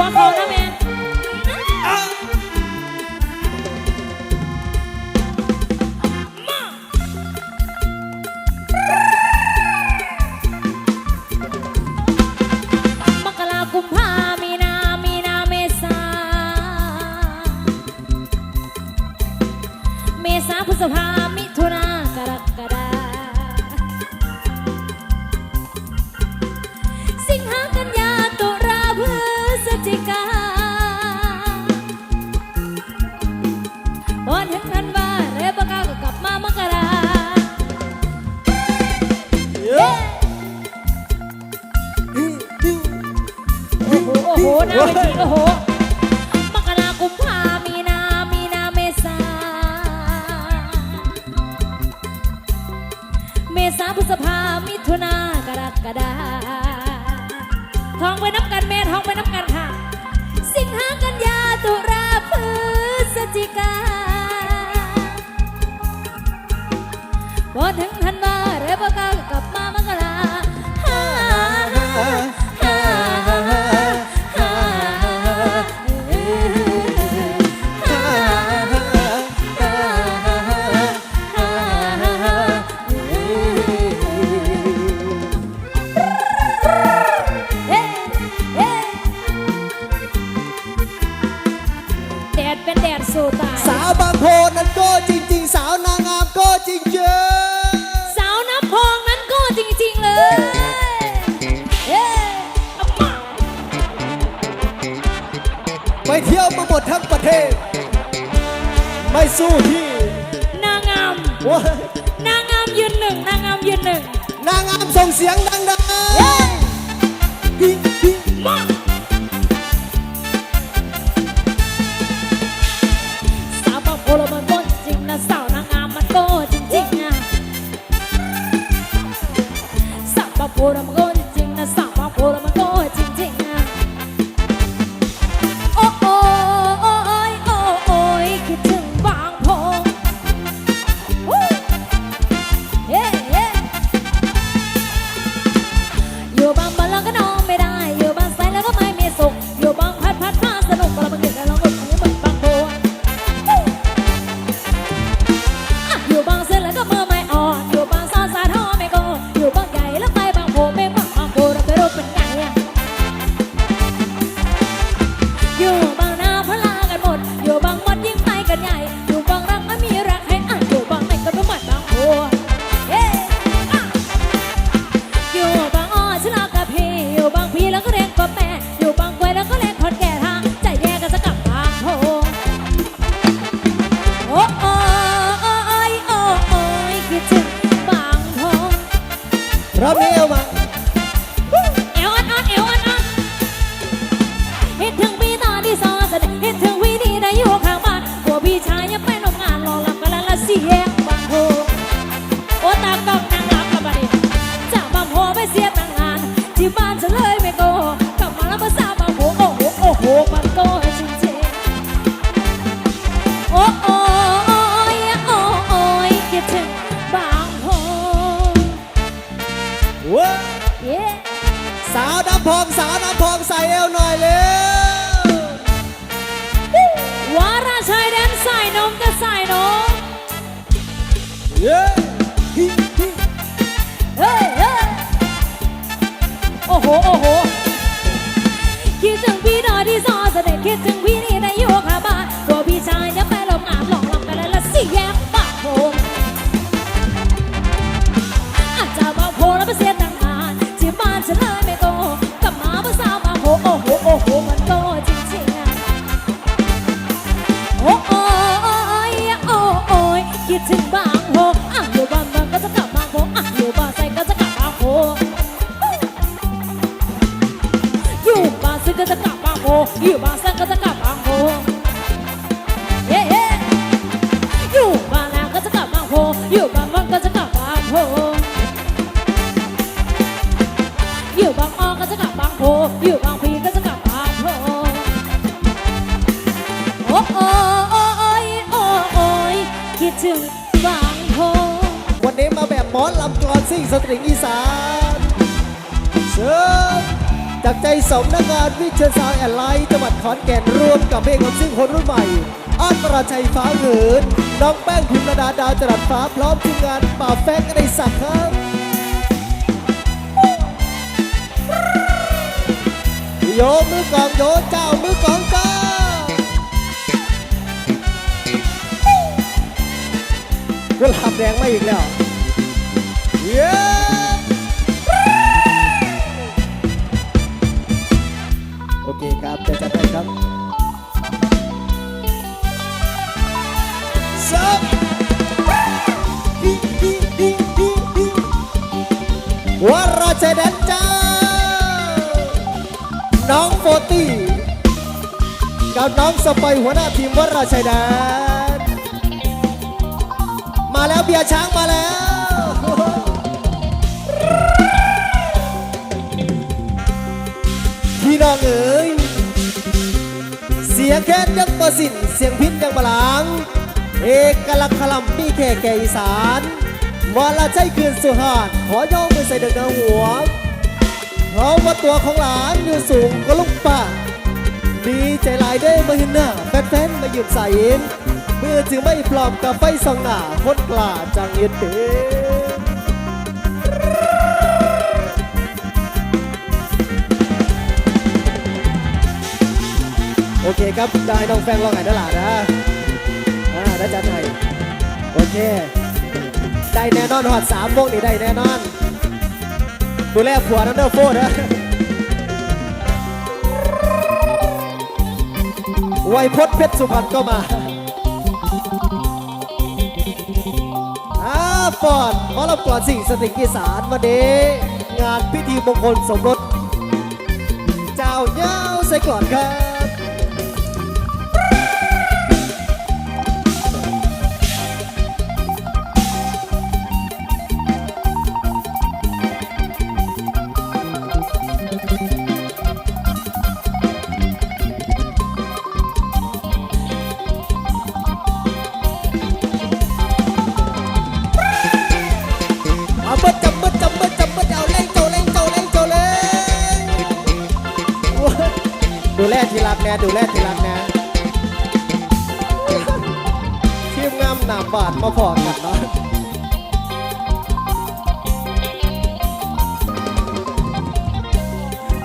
Wow. ็ได้ท้องไปน้ำกันแม่ท้องไปน้ำกันค่ะ สิงหากันยาตุราพฤศจิกาบ่ถึงทันมาเรือกาก็ หนึ่งนางงามส่งเสียงดังๆ yeah. ถึงบางโพอะอยู่บางบานก็จะกลับบางโพอะอยบางซก็จะกลับบางโพอยู่บางซื้อก็จะกลับบางโพอยู่บานซ ดถึงบางโพวันนี้มาแบบหมอนลำกรอนซิ่งสตริงอีสานเชิญจากใจสมนักงานวิเชียรสาวแอนไลน์จังหวัดขอนแก่นร่วมกับเพลงของซิ่งคนรุ่นใหม่อาอปราชัยฟ้าเหินน้องแป้งพิมระดาดาวจรัสฟ้าพร้อมทีมงานป่าแฟกันในสักครับโยมือกองโยเจ้ามือกองเจ้า ดงมาอีกแล้ว เย้โอเคครับจะจัดไปครับซับดีดีดีดีดีวราชแดนจ้าน้องโฟตี้กับน้องสไปหัวหน้าทีมวราชัยแดน มาแล้วเบียร์ช้างมาแล้วพี่น้องเอ๋ยเสียงแค้นยังประสินเสียงพิษยังบลาง เอกลักษณ์คลำมีแค่แก่อีสานวาลาใจคืนสุหานขอย่อมือใส่เด็กนาหัวเพราะว่าตัวของหลานอยู่สูงก็ลูกป่าดีใจหลายได้มาเห็นหน้าแฟนๆมาหยุดใส่เองเมื่อถึงไม่ปลอมกับไฟส่องหน้าคนกล้าจังเย็นเดโอเคครับ ได้น้องแฟงลองไงนั่นหละนะอ่าได้จัดให้โอเค ได้แน่นอนหอดสามโมงนี่ได้แน่นอน ดูแลผัวนั่นเด้อโฟดนะไวพจน์เพชรสุพรรณก็มา ฟอนหมอลำก่อนสิ่งสติกิสารวันนี้งานพิธีมงคลสมรส เจ้าเย้าใส่ก่อนครับ รักแน่ดูแลทีรักน่ทีมงามหนาบาดมาพอกันเนาะ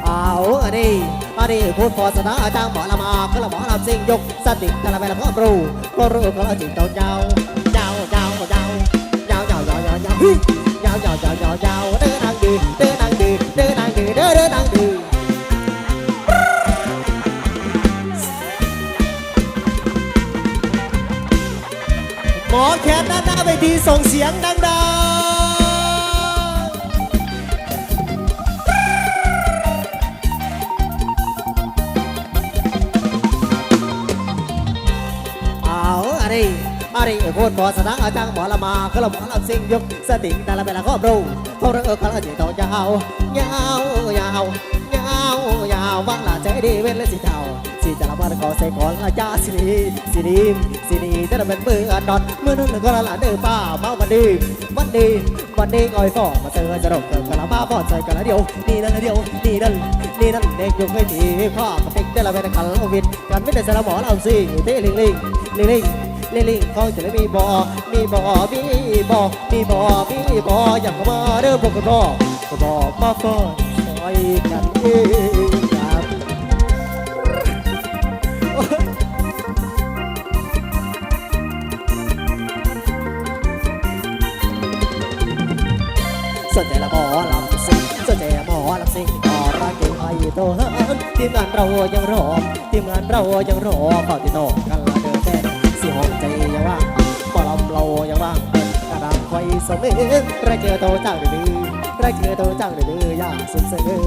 เอาอันนี้อันนี้พูดพอสนาอาจารย์หมอละมาก็ละหมอลำซิงยกสติกละไปละพ่อรู้ก็รู้ก็ละจิตเจ้ายาวยาวยาวยาวยาวยาวยาวยาวยาวยาวยาวยาวยาวยาเดินทาเดินทางดี เวทีส่งเสียงดังๆเอาอะไรอะไรโคตรพอสนังอาจารย์หมอละมาก็ละหมอลำซิงยกสติงแต่ละเวลาก็รู้เขาเรื่องเขาละจิตยาวยาวยาวยาวยาวว่างละใจดีเว้นและสิเทาสิจะละมันขอใส่ก่อละยาสินี สินีสินีจะเป็นมืออันดอนมือนึงก็ละละเดือป้ามาวันดีวันดีวันดีงอยฟอมาเจอจะรบเกิดกันละมาฟอดใจกันละเดียวนี่นั่นเดียวนี่นั่นนี่นั่นเด็กยกไม่ดีข้ามาติกได้ละเป็นกันละวินกันไม่ได้สละหมอลำซิเตลิงลิงลิงลิงลิลิงคอยจะได้มีบ่อมีบ่อมีบ่อมีบ่อมีบ่ออย่ากมาเด้อพวกกันบ่ก็บอมาฟอนซอยกันเอง สนใจละหมอลำซิสนใจละหมอลำซิงก็รักเก่งไปตัวเฮินทีมงานเรายังรอทีมงานเรายังรอเฝ้าติดต่อกันละเด้อแฟนสิห้องใจยังว่างปอลำเรายังว่างเป็นกระดานไฟสมเอไรเจอโตจังดื้อไรเจอโตจังดื้ออยากสุดเสือ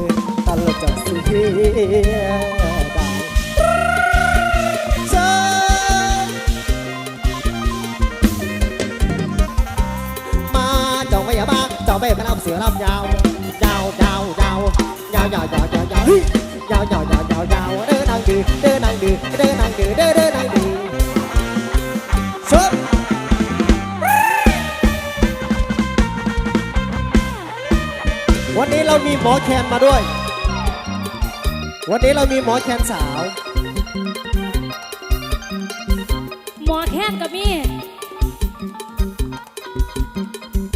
ตลกจังสุด ยาบ้าจองไม่พลับเสือลำยาวยาวยาวยาวยาวยาวยาวยาวยาวยาวยาวยาวยาวยาวเดินนางดือเดินนางดือเดินนางดือเดินเดินนางดื้อชดวันนี้เรามีหมอแคนมาด้วย วันนี้เรามีหมอแคนสาว หมอแคนกับมี่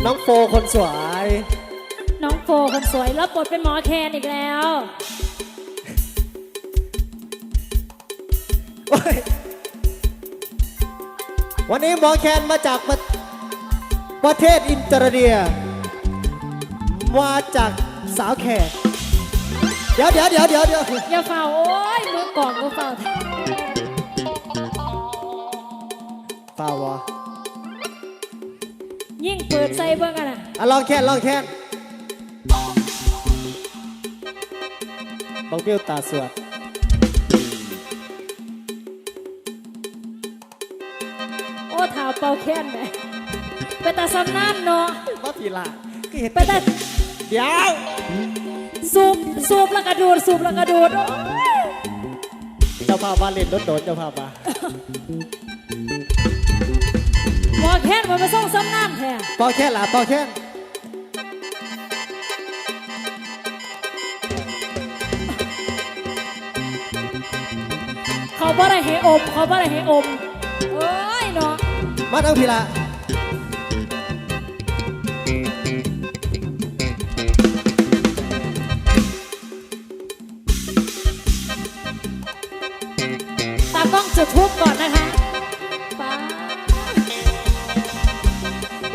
น้องโฟคนสวย น้องโฟคนสวยรับบทเป็นหมอแคนอีกแล้ว โอ้ยวันนี้หมอแคนมาจากประประเทศอินเตอร์เนีย มาจากสาวแขก เดี๋ยวเดี๋ยวเดี๋ยวเดี๋ยวเดี๋ยวอย่าเฝ้าโอ้ยมือกล่องก็เฝ้าเปล่าวะ ยิ่งเปิดใส่เบิ่งกันอะอะลองแคนลองแคนบังเปี้ยวตาสวดโอ้ถาวเป่าแค้นไหมเป็นตาซ้ำน้ำเนาะมาทีละก็เห็นเป็นตาเดี๋ยวสูบสูบแล้วกระดูดสูบแล้วกระดูดโอ้ยเจ้าภาพมาเล่นโดนๆเจ้าภาพมาหมอแค้นมันมาส่งซ้ำน้ำแท้เป่าแคนล่ะเป่าแคนเขาบ่ได้ให้อม เขาบ่ได้ให้อมเอ้ยเนาะมาทั้งทีละตากล้องจุดทูบก่อนนะคะ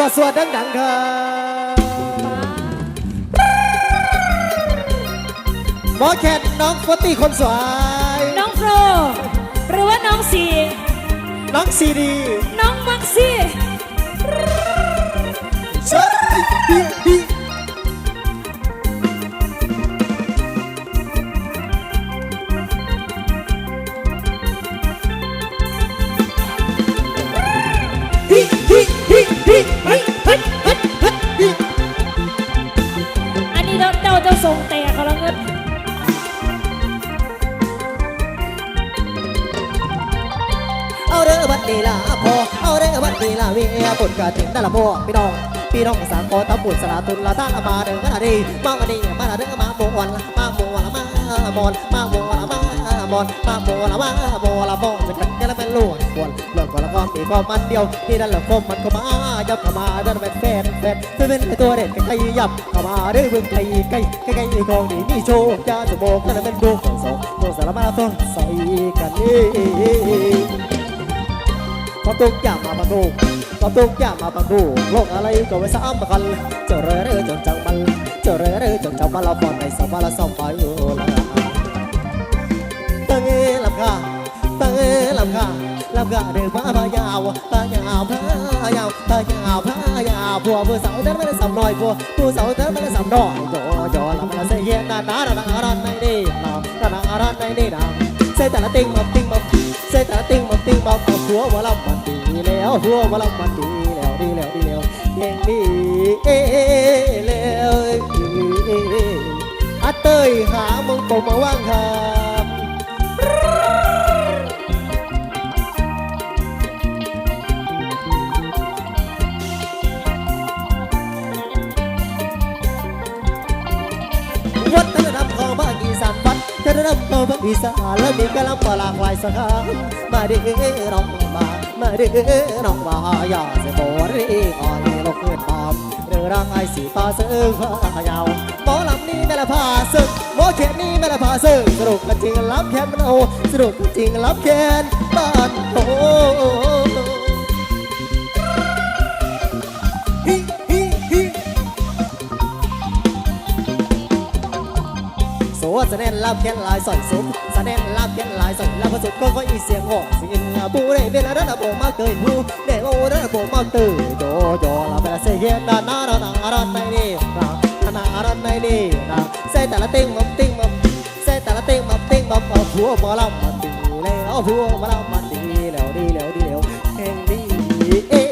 สวดสวดดังดังครับหมอแคนน้องฟอตตี้คนสวย น้องโปรหรือว่าน้องสีน้องซีดี น้องมักซี่ เอาเด้อบัดนี้ล่ะเวียปุ่นกะถึงนั่นละพ่อพี่น้องพี่น้องสามขอตำบุญสลาตุนละท่านมาเด้อกันดีมาวันนี้มาเด้อมาโมวันมาโมวันมามอนมาโมวันมามอนมาโมวันมาโมละโมจะกันกันแล้วเป็นลูกควนเลิกก่อนละก็มีก็มันเดียวนี่นั่นแหละคมมันก็มายับเข้ามาเดินเป็นแฟนแฟนเป็นเป็นตัวเด็ดใกล้ยับเข้ามาเด้อเบิ่งใกล้ใกล้ใกล้ใกล้ของดีมีโชคจะจะโบกนั่นเป็นบุกสองโบสารมาต้นใส่กันนี่ พอตุกอย่ามาปังดูพอตุกอย่ามาปังดูโลกอะไรก็ไม่ซ้ำกันเจอเร่อเร่อจนจังมันเจอเร่อเร่อจนจังมันเราปอนในสมาละซ่อมไฟอยู่ละตั้งเอลำคาตั้งเอลำคาลำคาเดือมาพายาวพายาวพายาวพายาวพายาวผัวผู้สาวเดินไม่ได้สำน้อยผัวผู้สาวเดินไม่ได้สำน้อยโยโย่ลำมาเสียนานานานานาในนี่นานานาในนี่นาเสียแต่ละติงมาติงมาเสียแต่ละติงมันติงบอกกัวว่าเรา แล้วหัวว่าเรามันดีแล้วดีแล้วดีแล้วเก่งดีเอแล้วอาเตยหามึงปมมาว่างครับวัฒนธรรมของภาคอีสานวัฒนธรรมของภาคอีสานและมีกะลำปลาหลากหลายสาขามาด้อน้องมา มาเด้อน้องมาอย่าเสียบรีอ่อนลกเกินตามเรือร่างไอสีตาเสือพายาวหมอลำนี้ไม่ละพาศึกหมอเขตนี้ไม่ละพาศึกสรุปกันจริงรับแค้นมันโอสรุปกันจริงรับแค้นบ้านโตฮิฮิฮิโสดแสดงลาบแค้นลายสอยสม แนงลาบเขียลายส่ลาบผสดก็ค่ออีเสียงหอกเสียงปูได้เวลาเระดับผมมาเกยผู้เดี๋ยวระดับผมมาตื่นโจโจลาเวลาเสียงนานารานาอารันในนี่นานานาอารันในนี่นาเสียงแต่ละติ้งมับติ้งมับเสียงแต่ละติ้งมับติ้งมับเอาผัวมาลำมันดีแล้วผัวมาลำมันดีแล้วดีแล้วดีแล้วเฮงดีเอ๊